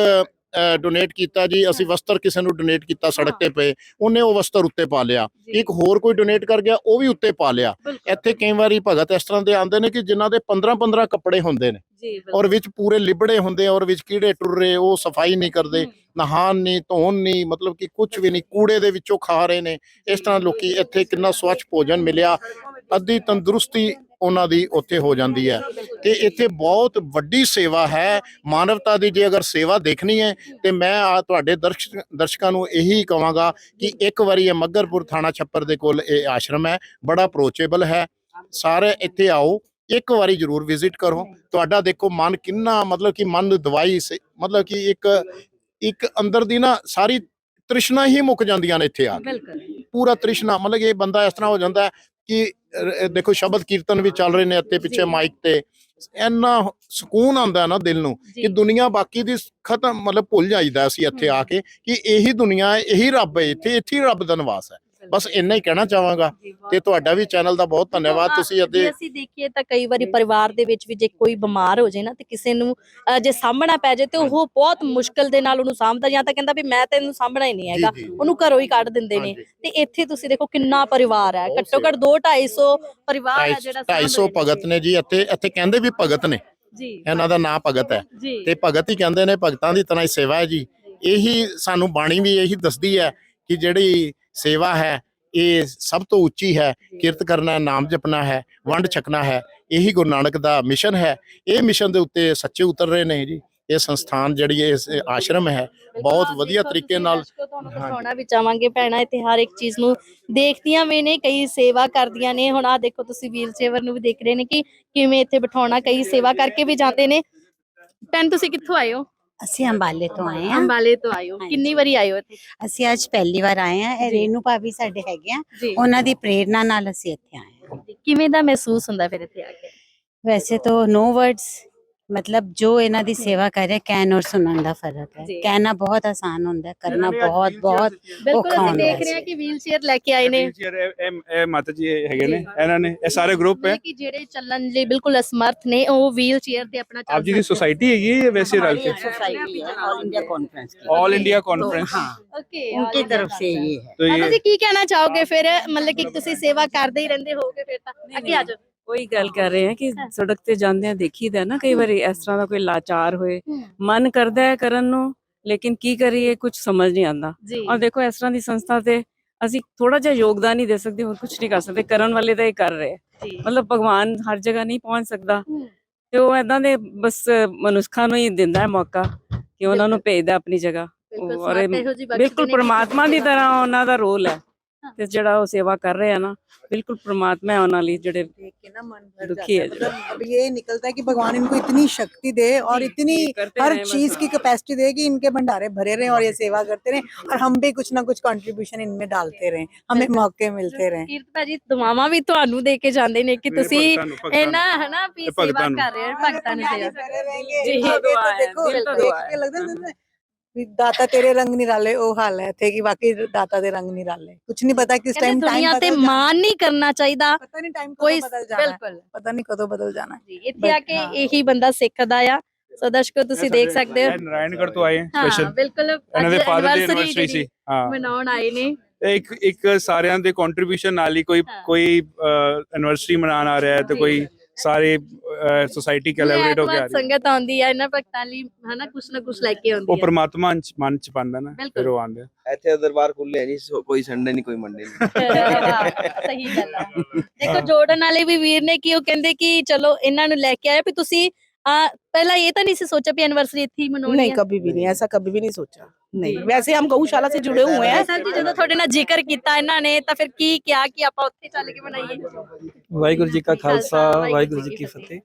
ਡੋਨੇਟ ਕੀਤਾ ਜੀ ਅਸੀਂ ਵਸਤਰ ਕਿਸੇ ਨੂੰ ਡੋਨੇਟ ਕੀਤਾ ਸੜਕ ਤੇ ਪਏ ਉਹਨੇ ਉਹ ਵਸਤਰ ਉੱਤੇ ਪਾ ਲਿਆ। ਇੱਕ ਹੋਰ ਕੋਈ ਡੋਨੇਟ ਕਰ ਗਿਆ ਉਹ ਵੀ ਉੱਤੇ ਪਾ ਲਿਆ। ਇੱਥੇ ਕਈ ਵਾਰੀ ਭਗਤ ਇਸ ਤਰ੍ਹਾਂ ਦੇ ਆਉਂਦੇ ਨੇ ਕਿ ਜਿਨ੍ਹਾਂ ਦੇ 15 15 ਕੱਪੜੇ ਹੁੰਦੇ ਨੇ। ਜੀ ਔਰ ਵਿੱਚ ਪੂਰੇ ਲਿਬੜੇ ਹੁੰਦੇ ਔਰ ਵਿੱਚ ਕੀੜੇ ਟੁਰ ਉਹ ਸਫ਼ਾਈ ਨਹੀਂ ਕਰਦੇ ਨਹਾਣ ਨਹੀਂ ਧੋਣ ਨਹੀਂ ਮਤਲਬ ਕਿ ਕੁਝ ਵੀ ਨਹੀਂ ਕੂੜੇ ਦੇ ਵਿੱਚੋਂ ਖਾ ਰਹੇ ਨੇ। ਇਸ ਤਰ੍ਹਾਂ ਲੋਕੀ ਇੱਥੇ ਕਿੰਨਾ ਸਵੱਛ ਭੋਜਨ ਮਿਲਿਆ ਅੱਧੀ ਤੰਦਰੁਸਤੀ ਉਹਨਾਂ ਦੀ ਉੱਥੇ ਹੋ ਜਾਂਦੀ ਹੈ। ਤੇ ਇੱਥੇ ਬਹੁਤ ਵੱਡੀ ਸੇਵਾ ਹੈ ਮਾਨਵਤਾ ਦੀ ਜੇ ਅਗਰ ਸੇਵਾ ਦੇਖਣੀ ਹੈ ਤੇ ਮੈਂ ਆ ਤੁਹਾਡੇ ਦਰਸ਼ਕ ਦਰਸ਼ਕਾਂ ਨੂੰ ਇਹੀ ਕਹਾਂਗਾ ਕਿ ਇੱਕ ਵਾਰੀ ਇਹ ਮੱਗਰਪੁਰ ਥਾਣਾ ਛੱਪਰ ਦੇ ਕੋਲ ਇਹ ਆਸ਼ਰਮ ਹੈ ਬੜਾ ਅਪਰੋਚੇਬਲ ਹੈ। ਸਾਰੇ ਇੱਥੇ ਆਓ ਇੱਕ ਵਾਰੀ ਜ਼ਰੂਰ ਵਿਜ਼ਿਟ ਕਰੋ। ਤੁਹਾਡਾ ਦੇਖੋ ਮਨ ਕਿੰਨਾ ਮਤਲਬ ਕਿ ਮਨ ਨੂੰ ਦਵਾਈ ਮਤਲਬ ਕਿ ਇੱਕ ਇੱਕ ਅੰਦਰ ਦੀ ਨਾ ਸਾਰੀ ਤ੍ਰਿਸ਼ਨਾ ਹੀ ਮੁੱਕ ਜਾਂਦੀਆਂ ਨੇ ਇੱਥੇ ਆ ਕੇ। ਪੂਰਾ ਤ੍ਰਿਸ਼ਨਾ ਮਤਲਬ ਇਹ ਬੰਦਾ ਇਸ ਤਰ੍ਹਾਂ ਹੋ ਜਾਂਦਾ ਕਿ ਦੇਖੋ ਸ਼ਬਦ ਕੀਰਤਨ ਵੀ ਚੱਲ ਰਹੇ ਨੇ ਇੱਥੇ ਪਿੱਛੇ। ਮਾਈਕ ਤੇ। ਇੰਨਾ ਸਕੂਨ ਆਉਂਦਾ ਨਾ ਦਿਲ ਨੂੰ ਕਿ ਦੁਨੀਆ ਬਾਕੀ ਦੀ ਖਤਮ ਮਤਲਬ ਭੁੱਲ ਜਾਈਦਾ ਅਸੀਂ ਇੱਥੇ ਆ ਕੇ ਕਿ ਇਹੀ ਦੁਨੀਆ ਹੈ ਇਹੀ ਰੱਬ ਹੈ ਇੱਥੇ ਇੱਥੇ ਰੱਬ ਦਾ ਨਿਵਾਸ ਹੈ। ਬਸ ਇੰਨਾ ਹੀ ਕਹਿਣਾ ਚਾਹਾਂਗਾ ਤੇ ਤੁਹਾਡਾ ਵੀ ਚੈਨਲ ਦਾ ਬਹੁਤ ਧੰਨਵਾਦ। ਤੁਸੀਂ ਅਤੇ ਅਸੀਂ ਦੇਖੀਏ ਤਾਂ ਕਈ ਵਾਰੀ ਪਰਿਵਾਰ ਦੇ ਵਿੱਚ ਵੀ ਜੇ ਕੋਈ ਬਿਮਾਰ ਹੋ ਜਾਏ ਨਾ ਤੇ ਕਿਸੇ ਨੂੰ ਜੇ ਸਾਂਭਣਾ ਪੈ ਜਾਏ ਤੇ ਉਹ ਬਹੁਤ ਮੁਸ਼ਕਲ ਦੇ ਨਾਲ ਉਹਨੂੰ ਸਾਂਭਦਾ ਜਾਂ ਤਾਂ ਕਹਿੰਦਾ ਵੀ ਮੈਂ ਤੈਨੂੰ ਸਾਂਭਣਾ ਹੀ ਨਹੀਂ ਹੈਗਾ। ਉਹਨੂੰ ਘਰੋਂ ਹੀ ਕੱਢ ਦਿੰਦੇ ਨੇ। ਤੇ ਇੱਥੇ ਤੁਸੀਂ ਦੇਖੋ ਕਿੰਨਾ ਪਰਿਵਾਰ ਹੈ। ਘੱਟੋ ਘੱਟ 2 250 ਪਰਿਵਾਰ ਹੈ ਜਿਹੜਾ 250 ਸਾਂਭ ਰਹੇ ਭਗਤ ਨੇ ਜੀ ਇੱਥੇ ਇੱਥੇ ਕਹਿੰਦੇ ਵੀ ਭਗਤ ਨੇ। ਜੀ ਇਹਨਾਂ ਦਾ ਨਾਂ ਭਗਤ ਹੈ। ਤੇ ਭਗਤ ਹੀ ਕਹਿੰਦੇ ਨੇ ਭਗਤਾਂ ਦੀ ਤਰ੍ਹਾਂ ਹੀ ਸੇਵਾ ਹੈ ਜੀ। ਇਹੀ ਸਾਨੂੰ ਬਾਣੀ ਵੀ ਇਹੀ ਦੱਸਦੀ ਹੈ ਕਿ ਜਿਹੜੀ ਸੇਵਾ ਹੈ ਇਹ ਸਭ ਤੋਂ ਉੱਚੀ ਹੈ ਕਿਰਤ ਕਰਨਾ ਨਾਮ ਜਪਣਾ ਹੈ ਵੰਡ ਛਕਣਾ ਹੈ ਇਹੀ ਗੁਰੂ ਨਾਨਕ ਦਾ ਮਿਸ਼ਨ ਹੈ। ਇਹ ਮਿਸ਼ਨ ਦੇ ਉੱਤੇ ਸੱਚੇ ਉਤਰ ਰਹੇ ਨੇ ਜੀ। ਇਹ ਸੰਸਥਾਨ ਜਿਹੜੀ ਇਸ ਆਸ਼ਰਮ ਹੈ। ਬਹੁਤ ਵਧੀਆ ਤਰੀਕੇ ਨਾਲ ਦਿਖਾਉਣਾ ਵੀ ਚਾਹਾਂਗੇ ਭੈਣਾ ਇੱਥੇ ਹਰ ਇੱਕ ਚੀਜ਼ ਨੂੰ ਦੇਖਦੀਆਂ ਵੀ ਨੇ ਕਈ ਸੇਵਾ ਕਰਦੀਆਂ ਨੇ। ਹੁਣ ਆ ਦੇਖੋ ਤੁਸੀਂ ਵੀਲ ਚੇਵਰ ਨੂੰ ਵੀ ਦੇਖ ਰਹੇ ਨੇ ਕਿ ਕਿਵੇਂ ਇੱਥੇ ਬਿਠਾਉਣਾ ਕਈ ਸੇਵਾ ਕਰਕੇ ਵੀ ਜਾਂਦੇ ਨੇ। ਭੈਣ ਤੁਸੀਂ ਕਿੱਥੋਂ ਆਏ ਹੋ? ਅਸੀਂ ਅੰਬਾਲੇ ਤੋਂ ਆਏ ਹਾਂ। ਅੰਬਾਲੇ ਤੋਂ ਹਾਂਜੀ। ਕਿੰਨੀ ਵਾਰੀ ਇੱਥੇ? ਅਸੀਂ ਅੱਜ ਪਹਿਲੀ ਵਾਰ ਆਏ ਹਾਂ। ਇਹ। ਰੇਨੂ ਭਾਬੀ ਸਾਡੇ ਹੈਗੇ ਆ। ਜੀ। ਉਹਨਾਂ ਦੀ ਪ੍ਰੇਰਣਾ ਨਾਲ ਅਸੀਂ ਇੱਥੇ ਆਏ ਹਾਂ। ਕਿਵੇਂ ਦਾ ਮਹਿਸੂਸ ਹੁੰਦਾ ਫਿਰ ਇੱਥੇ ਆ ਕੇ? ਵੈਸੇ ਤਾਂ ਨੋ ਵਰਡਸ ਮਤਲਬ ਜੋ ਇਹਨਾਂ ਦੀ ਸੇਵਾ ਕਰੇ ਕਹਿਣ ਔਰ ਸੁਣਨ ਦਾ ਫਰਕ ਹੈ ਜੀ। ਕਹਿਣਾ ਬਹੁਤ ਆਸਾਨ ਹੁੰਦਾ ਹੈ ਕਰਨਾ ਬਹੁਤ ਬਹੁਤ ਬਿਲਕੁਲ ਔਖਾ ਅਸੀਂ ਹੁੰਦਾ ਦੇਖ ਹੈ। ਰਹੇ ਹਾਂ ਕਿ ਵੀਲ ਚੇਅਰ ਲੈ ਕੇ ਆਏ ਨੇ Wheelchair ਇਹ ਇਹ- ਇਹ ਮਾਤਾ ਜੀ ਹੈਗੇ ਨੇ ਇਹਨਾਂ ਨੇ ਇਹ ਸਾਰੇ ਗਰੁੱਪ ਹੈ ਮਤਲਬ ਕਿ ਜਿਹੜੇ ਚੱਲਣ ਲਈ ਬਿਲਕੁਲ ਅਸਮਰਥ ਨੇ ਉਹ ਵੀਲ ਚੇਅਰ ਤੇ ਆਪਣਾ ਚੱਲ ਆਪ ਜੀ ਦੀ सोसाइटी हैगी है या वैसे रल के सोसाइटी है all India conference all India conference okay उनकी तरफ से ये है तो ਮਾਤਾ ये ਜੀ ਕੀ ਕਹਿਣਾ ਚਾਹੋਗੇ ਫਿਰ ਮਤਲਬ ਕਿ ਤੁਸੀਂ ਸੇਵਾ ਕਰਦੇ ਹੀ ਰਹਿੰਦੇ ਹੋਗੇ ਫਿਰ ਤਾਂ ਅੱਗੇ ਆ ਜਾਓ ਉਹੀ ਗੱਲ ਕਰ ਰਹੇ ਹਾਂ ਕਿ ਸੜਕ ਤੇ ਜਾਂਦੇ ਆ ਦੇਖੀਦਾ ਨਾ ਕਈ ਵਾਰੀ ਇਸ ਤਰ੍ਹਾਂ ਦਾ ਕੋਈ ਲਾਚਾਰ ਹੋਏ ਮਨ ਕਰਦਾ ਹੈ ਕਰਨ ਨੂੰ ਲੇਕਿਨ ਕੀ ਕਰੀਏ ਕੁਝ ਸਮਝ ਨਹੀਂ ਆਉਂਦਾ। ਔਰ ਦੇਖੋ ਇਸ ਤਰ੍ਹਾਂ ਦੀ ਸੰਸਥਾ ਤੇ ਅਸੀਂ ਥੋੜਾ ਜਿਹਾ ਯੋਗਦਾਨ ਹੀ ਦੇ ਸਕਦੇ ਹੋਰ ਕੁਝ ਨਹੀਂ ਕਰ ਸਕਦੇ ਕਰਨ ਵਾਲੇ ਤਾਂ ਇਹ ਕਰ ਰਹੇ ਆ। ਮਤਲਬ ਭਗਵਾਨ ਹਰ ਜਗ੍ਹਾ ਨਹੀਂ ਪਹੁੰਚ ਸਕਦਾ। ਤੇ ਉਹ ਏਦਾਂ ਦੇ ਬਸ ਮਨੁੱਖਾਂ ਨੂੰ ਹੀ ਦਿੰਦਾ ਹੈ ਮੌਕਾ ਕਿ ਉਹਨਾਂ ਨੂੰ ਭੇਜਦਾ ਆਪਣੀ ਜਗ੍ਹਾ। ਬਿਲਕੁਲ ਔਰ ਬਿਲਕੁਲ ਪ੍ਰਮਾਤਮਾ ਦੀ ਤਰ੍ਹਾਂ ਉਹਨਾਂ ਦਾ ਰੋਲ ਹਾਂ। ਤੇ ਜਿਹੜਾ ਉਹ ਸੇਵਾ ਕਰ ਰਹੇ ਆ ਨਾ ਬਿਲਕੁਲ ਪ੍ਰਮਾਤਮਾ ਹੈ ਉਹਨਾਂ ਲਈ ਜਿਹੜੇ देख के ना मन भर दुखी जाता है मतलब अब ये निकलता है कि भगवान इनको इतनी शक्ति दे और जी, इतनी जी, करते हर रहें बस, चीज की हाँ। कैपेसिटी दे कि इनके भंडारे भरे रहें और ये सेवा करते रहें और हम भी कुछ ना कुछ कंट्रीब्यूशन इनमें डालते रहें हमें मौके मिलते रहें ਕੀਰਤ ਭਾਜੀ ਦੁਆਵਾਂ ਵੀ ਤੁਹਾਨੂੰ ਦੇ ਕੇ ਜਾਂਦੇ ਨੇ ਕਿ ਮੇਰੇ ਤੁਸੀਂ ਭਗਤਾਂ ਨੂੰ- ਭਗਤਾਂ ਇਹਨਾਂ ਹਨਾ ਵੀ ਇਹ ਸੇਵਾ ਭਗਤਾਂ ਨੂੰ। ਕਰ ਰਹੇ ਹੋ ਭਗਤਾਂ ਨੇ ਸੇਵਾ करे रहेंगे जी, आगे दुआ तो है, देखो दिल तो देख दुआ के है। लगता है ਵੀ ਦਾਤਾ ਤੇਰੇ ਰੰਗ ਨਹੀਂ ਰਾਲੇ ਉਹ ਹਾਲ ਹੈ ਇੱਥੇ ਕਿ ਬਾਕੀ ਦਾਤਾ ਦੇ ਰੰਗ ਨਹੀਂ ਰਾਲੇ। ਕੁਝ ਨਹੀਂ ਪਤਾ ਕਿਸ ਟਾਈਮ ਟਾਈਮ ਦੁਨੀਆ ਤੇ ਮਾਨ ਨਹੀਂ ਕਰਨਾ ਚਾਹੀਦਾ। ਪਤਾ ਨਹੀਂ ਟਾਈਮ ਕਦੋਂ ਬਦਲ ਜਾਣਾ। ਬਿਲਕੁਲ। ਪਤਾ ਨਹੀਂ ਕਦੋਂ ਬਦਲ ਜਾਣਾ। ਜੀ ਇੱਥੇ ਆ ਕੇ ਇਹੀ ਬੰਦਾ ਸਿੱਖਦਾ ਆ। ਸੋ ਦਰਸ਼ਕੋ ਤੁਸੀਂ ਦੇਖ ਸਕਦੇ ਹੋ। ਨਾਰਾਇਣਗੜ੍ਹ ਤੋਂ ਆਏ ਸਪੈਸ਼ਲ ਬਿਲਕੁਲ ਇਹਨਾਂ ਦੇ ਫਾਦਰ ਦੀ ਐਨਵਰਸਰੀ ਸੀ। ਹਾਂ। ਮਨਾਉਣ ਆਏ ਨੇ। ਇੱਕ ਇੱਕ ਸਾਰਿਆਂ ਦੇ ਕੰਟਰੀਬਿਊਸ਼ਨ ਨਾਲ ਹੀ ਕੋਈ ਕੋਈ ਐਨਵਰਸਰੀ ਮਨਾਉਣ ਆ ਰਿਹਾ ਹੈ ਤੇ ਕੋਈ ਸਾਰੇ ਸੋਸਾਇਟੀ ਕੋਲੈਬੋਰੇਟ ਹੋ ਕੇ ਆ ਰਹੀ ਸੰਗਤ ਆਉਂਦੀ ਹੈ ਇਹਨਾਂ ਭਗਤਾਂ ਲਈ ਹਨਾ ਕੁਛ ਨਾ ਕੁਛ ਲੈ ਕੇ ਆਉਂਦੀ ਹੈ ਉਹ ਪ੍ਰਮਾਤਮਾ ਮਨ ਚ ਪਾਉਂਦਾ ਨਾ ਫਿਰ ਉਹ ਆਉਂਦੇ ਇੱਥੇ ਦਰਬਾਰ ਖੁੱਲੇ ਨਹੀਂ ਕੋਈ ਸੰਡੇ ਨਹੀਂ ਕੋਈ ਮੰਡੇ ਨਹੀਂ। ਸਹੀ ਗੱਲ ਆ। ਦੇਖੋ ਜੋੜਨ ਵਾਲੇ ਵੀ ਵੀਰ ਨੇ ਕਿ ਉਹ ਕਹਿੰਦੇ ਕਿ ਚਲੋ ਇਹਨਾਂ ਨੂੰ ਲੈ ਕੇ ਆਇਆ ਵੀ ਤੁਸੀਂ ਪਹਿਲਾਂ ਇਹ ਤਾਂ ਨਹੀਂ ਸੀ ਸੋਚਿਆ ਵੀ ਐਨਵਰਸਰੀ ਇੱਥੇ ਹੀ ਮਨਾਉਣੀ ਹੈ ਨਹੀਂ ਕਦੇ ਵੀ ਨਹੀਂ ਐਸਾ ਕਦੇ ਵੀ ਨਹੀਂ ਸੋਚਿਆ। नहीं वैसे हम गौशाला से जुड़े हुए हैं ਸਰ ਜੀ ਜਦੋਂ ਤੁਹਾਡੇ ਨਾਲ ਜ਼ਿਕਰ ਕੀਤਾ ਇਹਨਾਂ ਨੇ ਤਾਂ ਫਿਰ ਕੀ ਕਿਹਾ ਕਿ ਆਪਾਂ ਉੱਥੇ ਚੱਲ ਕੇ ਬਣਾਈਏ ਵਾਹਿਗੁਰੂ ਜੀ ਕਾ ਖਾਲਸਾ ਵਾਹਿਗੁਰੂ ਵਾਹਿਗੁਰੂ ਜੀ ਕੀ ਫਤਿਹ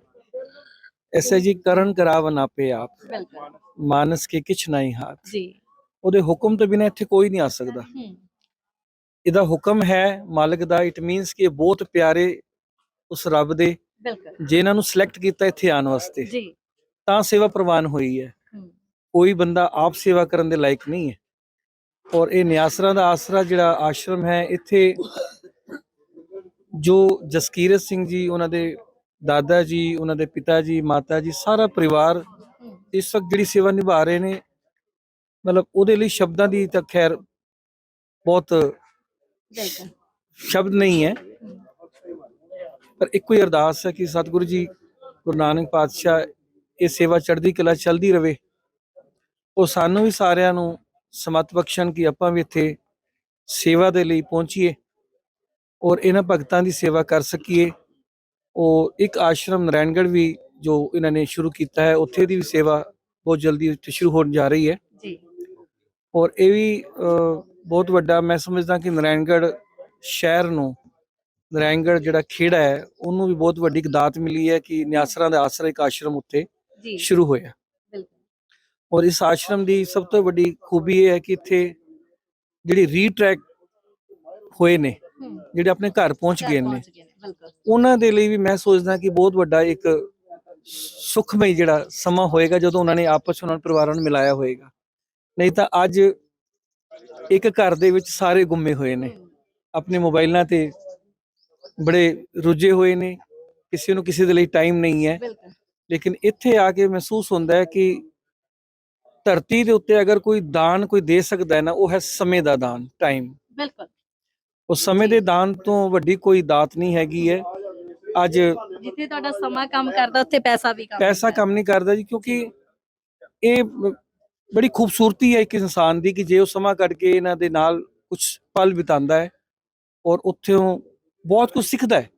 ਐਸੇ ਜੀ ਕਰਨ ਕਰਾਵਨ ਆਪੇ ਆਪ ਬਿਲਕੁਲ ਮਾਨਸ ਕੇ ਕਿਛ ਨਹੀਂ ਹਾਥ ਜੀ ਉਹਦੇ ਹੁਕਮ ਤੋਂ ਬਿਨਾਂ ਇੱਥੇ ਕੋਈ ਨਹੀਂ ਆ ਸਕਦਾ ਹੂੰ ਇਹਦਾ ਹੁਕਮ ਹੈ ਮਾਲਕ ਦਾ ਇਟ ਮੀਨਸ ਕਿ ਇਹ ਬਹੁਤ ਪਿਆਰੇ ਉਸ ਰੱਬ ਦੇ ਬਿਲਕੁਲ ਜਿਨ੍ਹਾਂ ਨੂੰ ਸਿਲੈਕਟ ਕੀਤਾ ਇੱਥੇ ਆਉਣ ਵਾਸਤੇ ਜੀ ਤਾਂ ਸੇਵਾ ਪ੍ਰਵਾਨ ਹੋਈ ਹੈ ਹੂੰ ਕੋਈ ਬੰਦਾ ਆਪ ਸੇਵਾ ਕਰਨ ਦੇ ਲਾਇਕ ਨਹੀਂ ਹੈ। ਔਰ ਇਹ ਨਿਆਸਰਾ ਦਾ ਆਸਰਾ ਜਿਹੜਾ ਆਸ਼ਰਮ ਹੈ ਇੱਥੇ ਜੋ ਜਸਕੀਰਤ ਸਿੰਘ ਜੀ ਉਹਨਾਂ ਦੇ ਦਾਦਾ ਜੀ ਉਹਨਾਂ ਦੇ ਪਿਤਾ ਜੀ ਮਾਤਾ ਜੀ ਸਾਰਾ ਪਰਿਵਾਰ ਇਸ ਵਕਤ ਜਿਹੜੀ ਸੇਵਾ ਨਿਭਾ ਰਹੇ ਨੇ ਮਤਲਬ ਉਹਦੇ ਲਈ ਸ਼ਬਦਾਂ ਦੀ ਤਾਂ ਖੈਰ ਬਹੁਤ ਸ਼ਬਦ ਨਹੀਂ ਹੈ। ਪਰ ਇੱਕੋ ਹੀ ਅਰਦਾਸ ਹੈ ਕਿ ਸਤਿਗੁਰੂ ਜੀ ਗੁਰੂ ਨਾਨਕ ਪਾਤਸ਼ਾਹ ਇਹ ਸੇਵਾ ਚੜ੍ਹਦੀ ਕਲਾ ਚਲਦੀ ਰਵੇ। ਉਹ ਸਾਨੂੰ ਵੀ ਸਾਰਿਆਂ ਨੂੰ ਸਮਤ ਬਖਸ਼ਣ ਕਿ ਆਪਾਂ ਵੀ ਇੱਥੇ ਸੇਵਾ ਦੇ ਲਈ ਪਹੁੰਚੀਏ ਔਰ ਇਹਨਾਂ ਭਗਤਾਂ ਦੀ ਸੇਵਾ ਕਰ ਸਕੀਏ। ਉਹ ਇੱਕ ਆਸ਼ਰਮ ਨਾਰਾਇਣਗੜ੍ਹ ਵੀ ਜੋ ਇਹਨਾਂ ਨੇ ਸ਼ੁਰੂ ਕੀਤਾ ਹੈ ਉੱਥੇ ਦੀ ਵੀ ਸੇਵਾ ਬਹੁਤ ਜਲਦੀ ਸ਼ੁਰੂ ਹੋਣ ਜਾ ਰਹੀ ਹੈ। ਜੀ। ਔਰ ਇਹ ਵੀ ਬਹੁਤ ਵੱਡਾ ਮੈਂ ਸਮਝਦਾ ਕਿ ਨਾਰਾਇਣਗੜ੍ਹ ਸ਼ਹਿਰ ਨੂੰ ਨਾਰਾਇਣਗੜ੍ਹ ਜਿਹੜਾ ਖੇੜਾ ਹੈ ਉਹਨੂੰ ਵੀ ਬਹੁਤ ਵੱਡੀ ਇੱਕ ਦਾਤ ਮਿਲੀ ਹੈ ਕਿ ਨਿਆਸਰਾਂ ਦਾ ਆਸਰਾ ਇੱਕ ਆਸ਼ਰਮ ਉੱਥੇ ਜੀ। ਸ਼ੁਰੂ ਹੋਇਆ। ਔਰ ਇਸ ਆਸ਼ਰਮ ਦੀ ਸਭ ਤੋਂ ਵੱਡੀ ਖੂਬੀ ਇਹ ਹੈ ਕਿ ਇੱਥੇ ਜਿਹੜੀ ਰੀਟ੍ਰੈਕ ਹੋਏ ਨੇ ਜਿਹੜੇ ਆਪਣੇ ਘਰ ਪਹੁੰਚ ਗਏ ਨੇ ਉਹਨਾਂ ਦੇ ਲਈ ਵੀ ਮੈਂ ਸੋਚਦਾ ਕਿ ਬਹੁਤ ਵੱਡਾ ਇੱਕ ਸੁਖਮਈ ਜਿਹੜਾ ਸਮਾਂ ਹੋਏਗਾ ਜਦੋਂ ਉਹਨਾਂ ਨੇ ਆਪਸ ਉਹਨਾਂ ਪਰਿਵਾਰਾਂ ਨੂੰ ਮਿਲਾਇਆ ਹੋਏਗਾ। ਨਹੀਂ ਤਾਂ ਅੱਜ ਇੱਕ ਘਰ ਦੇ ਵਿੱਚ ਸਾਰੇ ਗੁੰਮੇ ਹੋਏ ਨੇ। ਆਪਣੇ ਮੋਬਾਈਲਾਂ ਤੇ ਬੜੇ ਰੁੱਝੇ ਹੋਏ ਨੇ। ਕਿਸੇ ਨੂੰ ਕਿਸੇ ਦੇ ਲਈ ਟਾਈਮ ਨਹੀਂ ਹੈ। ਲੇਕਿਨ ਇੱਥੇ ਆ ਕੇ ਮਹਿਸੂਸ ਹੁੰਦਾ ਹੈ ਕਿ ਧਰਤੀ ਦੇ ਉੱਤੇ ਅਗਰ ਕੋਈ ਦਾਨ ਕੋਈ ਦੇ ਸਕਦਾ ਹੈ ਨਾ ਉਹ ਹੈ ਸਮੇਂ ਦਾ ਦਾਨ ਟਾਈਮ ਬਿਲਕੁਲ। ਉਹ ਸਮੇਂ ਦੇ ਦਾਨ ਤੋਂ ਵੱਡੀ ਕੋਈ ਦਾਤ ਨਹੀਂ ਹੈਗੀ ਹੈ। ਅੱਜ ਜਿੱਥੇ ਤੁਹਾਡਾ ਸਮਾਂ ਕੰਮ ਕਰਦਾ ਉੱਥੇ ਪੈਸਾ ਵੀ ਕੰਮ ਪੈਸਾ। ਕੰਮ ਨਹੀਂ ਕਰਦਾ ਜੀ ਕਿਉਂਕਿ ਇਹ ਬੜੀ ਖੂਬਸੂਰਤੀ ਹੈ ਇੱਕ ਇਨਸਾਨ ਦੀ ਕਿ ਜੇ ਉਹ ਸਮਾਂ ਕੱਢ ਕੇ ਇਹਨਾਂ ਦੇ ਨਾਲ ਕੁਝ ਪਲ ਬਿਤਾਉਂਦਾ ਹੈ ਔਰ ਉੱਥੋਂ ਬਹੁਤ ਕੁਝ ਸਿੱਖਦਾ ਹੈ।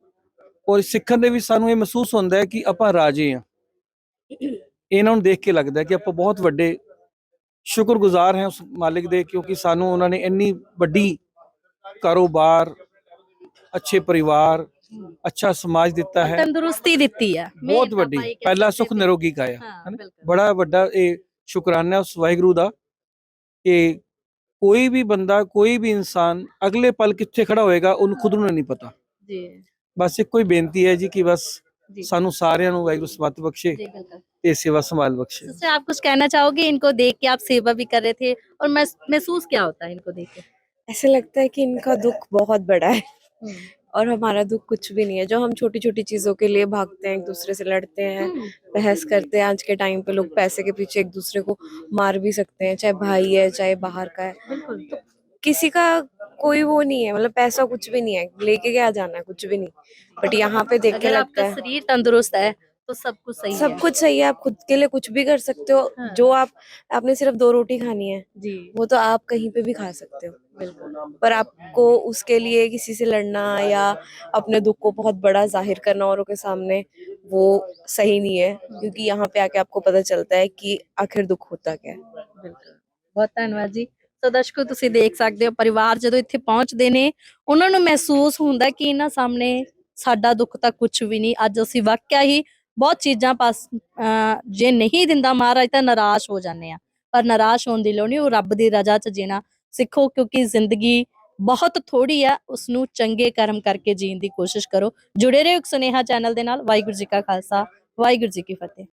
ਔਰ ਸਿੱਖਣ ਦੇ ਵਿੱਚ ਸਾਨੂੰ ਇਹ ਮਹਿਸੂਸ ਹੁੰਦਾ ਹੈ ਕਿ ਆਪਾਂ ਰਾਜੇ ਹਾਂ। ਇਹਨਾਂ ਨੂੰ ਦੇਖ ਕੇ ਲੱਗਦਾ ਹੈ ਕਿ ਆਪਾਂ ਬਹੁਤ ਵੱਡੇ ਸ਼ੁਕਰਗੁਜ਼ਾਰ ਹਾਂ ਉਸ ਮਾਲਿਕ ਦੇ ਕਿਉਂਕਿ ਸਾਨੂੰ ਉਹਨਾਂ ਨੇ ਇੰਨੀ ਵੱਡੀ ਕਾਰੋਬਾਰ ਅੱਛੇ ਪਰਿਵਾਰ ਅੱਛਾ ਸਮਾਜ ਦਿੱਤਾ ਹੈ। ਤੰਦਰੁਸਤੀ ਦਿੱਤੀ main ਬਹੁਤ ਵੱਡੀ। ਪਹਿਲਾ ਸੁਖ। ਨਿਰੋਗੀ ਕਾਇਆ ਹਾਂ ਬੜਾ ਵੱਡਾ ਇਹ ਸ਼ੁਕਰਾਨਾ ਉਸ ਵਾਹਿਗੁਰੂ ਦਾ ਕਿ ਕੋਈ ਵੀ ਬੰਦਾ ਕੋਈ ਵੀ ਇਨਸਾਨ ਅਗਲੇ ਪਲ ਕਿੱਥੇ ਖੜਾ ਹੋਏਗਾ ਉਹਨੂੰ ਖੁਦ ਨੂੰ ਨਹੀਂ ਪਤਾ। ਜੀ। ਬਸ ਇੱਕੋ ਹੀ ਬੇਨਤੀ ਹੈ ਜੀ ਕਿ ਬਸ ਸਾਨੂੰ ਸਾਰਿਆਂ ਨੂੰ ਵਾਹਿਗੁਰੂ ਸਬਤ ਬਖਸ਼ੇ। ये सेवा संभाल बख्शे। तो आप कुछ कहना चाहोगे इनको देख के आप सेवा भी कर रहे थे और महसूस क्या होता है इनको देख के? ऐसे लगता है कि इनका दुख बहुत बड़ा है। हम्म। और हमारा दुख कुछ भी नहीं है। जो हम छोटी छोटी चीज़ों के लिए भागते हैं एक दूसरे से लड़ते हैं हम्म। बहस करते हैं आज के टाइम पे लोग पैसे के पीछे एक दूसरे को मार भी सकते हैं चाहे भाई है चाहे बाहर का है। तो किसी का कोई वो नहीं है मतलब पैसा कुछ भी नहीं है। लेके क्या जाना है? कुछ भी नहीं। बट यहाँ पे देख के लगता है। शरीर तंदुरुस्त है कुछ सब कुछ सही सब है कुछ सही है आप खुद के लिए कुछ भी कर सकते हो हाँ। जो आप आपने सिर्फ दो रोटी खानी है जी वो तो आप कहीं पे भी खा सकते हो बिल्कुल पर आपको उसके लिए किसी से लड़ना या अपने दुख को बहुत बड़ा जाहिर करना औरों के सामने वो सही नहीं है क्योंकि यहाँ पे आके आपको पता चलता है कि आखिर दुख होता क्या है ਬਿਲਕੁਲ ਬਹੁਤ ਧੰਨਵਾਦ ਜੀ ਸੋ ਦਰਸ਼ਕੋ ਤੁਸੀਂ ਦੇਖ ਸਕਦੇ ਹੋ ਪਰਿਵਾਰ ਜਦੋਂ ਇੱਥੇ ਪਹੁੰਚਦੇ ਨੇ ਉਹਨਾਂ ਨੂੰ ਮਹਿਸੂਸ ਹੁੰਦਾ ਕਿ ਇਹਨਾਂ ਸਾਹਮਣੇ ਸਾਡਾ ਦੁੱਖ ਤਾਂ ਕੁਝ ਵੀ ਨਹੀਂ ਅੱਜ ਅਸੀਂ ਵਾਕਿਆ ਹੀ ਬਹੁਤ ਚੀਜ਼ਾਂ ਪਾਸ, ਅਹ, ਜੇ ਨਹੀਂ ਦਿੰਦਾ ਮਹਾਰਾਜ ਤਾਂ ਨਿਰਾਸ਼ ਹੋ ਜਾਂਦੇ ਆ ਪਰ ਨਿਰਾਸ਼ ਹੋਣ ਦੀ ਲੋੜ ਨਹੀਂ, ਉਹ ਰੱਬ ਦੀ ਰਜ਼ਾ 'ਚ ਜੀਣਾ ਸਿੱਖੋ, ਕਿਉਂਕਿ ਜ਼ਿੰਦਗੀ ਬਹੁਤ ਥੋੜੀ ਆ ਉਸ ਨੂੰ ਚੰਗੇ ਕਰਮ ਕਰਕੇ ਜੀਣ ਦੀ ਕੋਸ਼ਿਸ਼ ਕਰੋ। ਜੁੜੇ ਰਹੋ ਇੱਕ ਸੁਨੇਹਾ ਚੈਨਲ ਦੇ ਨਾਲ। ਵਾਹਿਗੁਰੂ ਜੀ ਕਾ ਖਾਲਸਾ, ਵਾਹਿਗੁਰੂ ਜੀ ਕੀ ਫਤਿਹ।